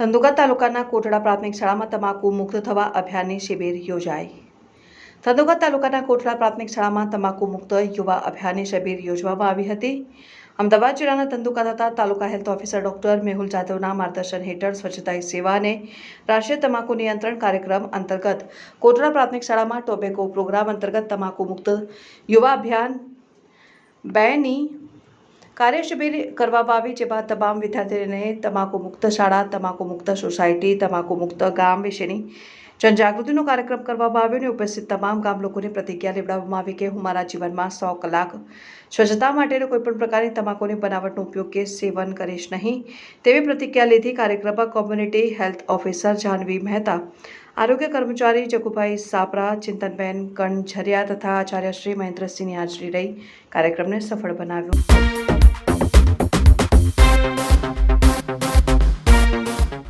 ધંધુકા તાલુકાના કોટડા પ્રાથમિક શાળામાં તમાકુ મુક્ત થવા અભિયાનની શિબિર યોજાઈ. ધંધુકા તાલુકાના કોટડા પ્રાથમિક શાળામાં તમાકુ મુક્ત યુવા અભિયાનની શિબિર યોજવામાં આવી હતી. અમદાવાદ જિલ્લાના ધંધુકા તથા તાલુકા હેલ્થ ઓફિસર ડોક્ટર મેહુલ જાદવના માર્ગદર્શન હેઠળ સ્વચ્છતા સેવા અને રાષ્ટ્રીય તમાકુ નિયંત્રણ કાર્યક્રમ અંતર્ગત કોટડા પ્રાથમિક શાળામાં ટોબેકો પ્રોગ્રામ અંતર્ગત તમાકુ મુક્ત યુવા અભિયાન બેની કાર્યશિબિર કરવામાં આવી, જેમાં તમામ વિદ્યાર્થીઓને તમાકુ મુક્ત શાળા, તમાકુ મુક્ત સોસાયટી, તમાકુ મુક્ત ગામ વિશેની જનજાગૃતિનો કાર્યક્રમ કરવામાં આવ્યો અને ઉપસ્થિત તમામ ગામ લોકોને પ્રતિજ્ઞા લેવડાવવામાં આવી કે હું મારા જીવનમાં સો કલાક સ્વચ્છતા માટેનો કોઈપણ પ્રકારની તમાકુની બનાવટનો ઉપયોગ કે સેવન કરીશ નહીં તેવી પ્રતિજ્ઞા લીધી કાર્યક્રમમાં community health officer Jahnavi Mehta, આરોગ્ય કર્મચારી જગુભાઈ સાપરા ચિંતનબેન કણઝરિયા તથા આચાર્ય શ્રી મહેન્દ્રસિંહની હાજરી રહી કાર્યક્રમને સફળ બનાવ્યો.